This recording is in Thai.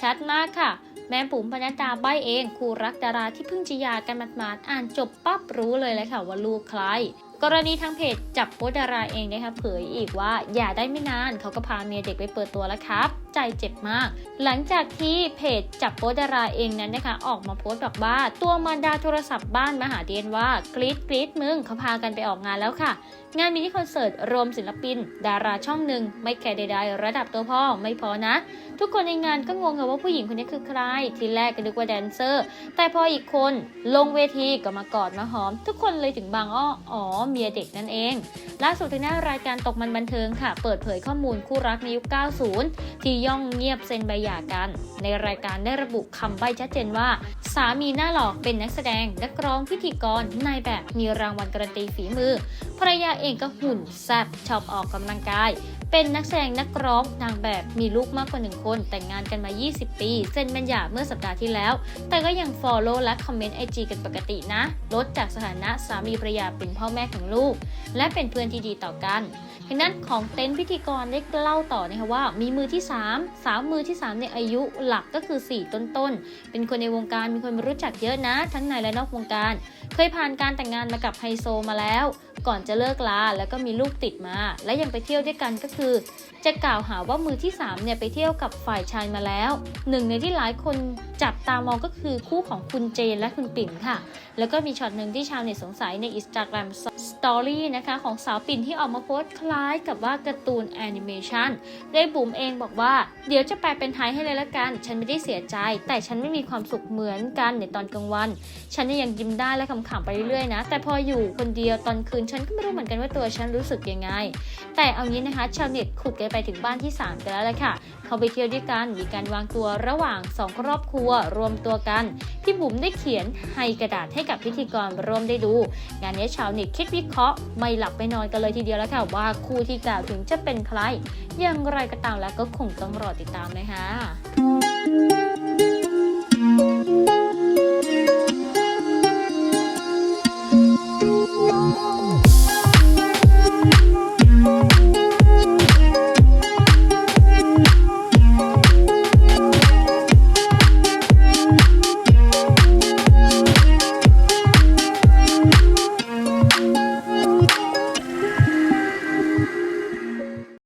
ชัดมากค่ะ แม่ปุ๋มปนัดดาใบเองคู่รักดาราที่เพิ่งจะหย่ากันหมาดๆอ่านจบปั๊บรู้เลยเลยค่ะว่าลูกใครกรณีทางเพจจับโป๊ดาราเองนะคะเผยอีกว่าอย่าได้ไม่นานเขาก็พาเมียเด็กไปเปิดตัวแล้วครับ ใจเจ็บมาก หลังจากที่เพจจับโป๊ดาราเองนั้นนะคะ ออกมาโพสต์บอกว่า ตัวมารดาโทรศัพท์บ้านมาหาเดียนว่ากรีดกรีดมึงเขาพากันไปออกงานแล้วค่ะ งานมินิคอนเสิร์ตรวมศิลปิน ดาราช่องหนึ่งไม่แคร์ใดๆระดับตัวพ่อไม่พอนะ ทุกคนในงานก็งงค่ะว่าผู้หญิงคนนี้คือใคร ทีแรกก็นึกว่าแดนเซอร์ แต่พออีกคนลงเวทีก็มากอดมาหอม ทุกคนเลยถึงบางอ้ออ๋อเมียเด็กนั่นเองล่าสุดทางหน้ารายการตกมันบันเทิงค่ะ เปิดเผยข้อมูลคู่รักในยุค 90 ที่ย่องเงียบเซ็นใบหย่ากัน ในรายการได้ระบุคำใบ้ชัดเจนว่า สามีหน้าหล่อเป็นนักแสดง นักร้องพิธีกรนายแบบมีรางวัลการันตีฝีมือภรรยาเองก็หุ่นแซ่บชอบออกกำลังกาย เป็นนักแสดงนักร้องนางแบบมีลูกมากกว่าหนึ่งคน แต่งงานกันมา 20 ปีเซ็นบัญญัติเมื่อสัปดาห์ที่แล้ว แต่ก็ยัง Follow และคอมเมนต์ไอจีกันปกตินะ ลดจากสถานะสามีภรรยาเป็นพ่อแม่ของลูก และเป็นเพื่อนที่ดีต่อกัน ทางด้านของเต็นท์พิธีกรได้เล่าต่อนะคะว่า มีมือที่ 3 สาวมือที่3ในอายุหลักก็คือ 4 ต้นๆ เป็นคนในวงการมีคนรู้จักเยอะนะ ทั้งในและนอกวงการ เคยผ่านการแต่งงานมากับไฮโซมาแล้ว ก่อนจะเลิกลาแล้วก็มีลูกติดมา และยังไปเที่ยวด้วยกันก็คือ จะกล่าวหาว่ามือที่3เนี่ยไปเที่ยวกับฝ่ายชายมาแล้วหนึ่งในที่หลายคนจับตามองก็คือคู่ของคุณเจนและคุณปิ่นค่ะ แล้วก็มีช็อตหนึ่งที่ชาวเน็ตสงสัยใน Instagram Story นะคะของสาวปิ่นที่ออกมาโพสต์คลาายกับว่าการ์ตูนแอนิเมชันได้บุ๋มเองบอกว่า เดี๋ยวจะแปลเป็นไทยให้เลยละกัน ฉันไม่ได้เสียใจ แต่ฉันไม่มีความสุขเหมือนกันในตอนกลางวัน ฉันยังยิ้มได้และขำๆไปเรื่อยๆนะ แต่พออยู่คนเดียวตอนคืนฉันก็ไม่รู้เหมือนกันว่าตัวฉันรู้สึกยังไง แต่เอางี้นะคะชาวเน็ตขุดกันไปถึงบ้านที่3กันแล้วแหละค่ะ เขาไปเที่ยวด้วยกันมีการวางตัวระหว่าง 2 ครอบครัวรวมตัวกันพี่บุ๋มได้เขียนให้กระดาษให้กับพิธีกรร่วมได้ดู งานนี้ชาวเน็ตคิดวิเคราะห์ไม่หลับไม่นอนกันเลยทีเดียวแล้วค่ะว่าคู่ที่กล่าวถึงจะเป็นใคร อย่างไรก็ตามแล้วก็คงต้องรอติดตามนะคะ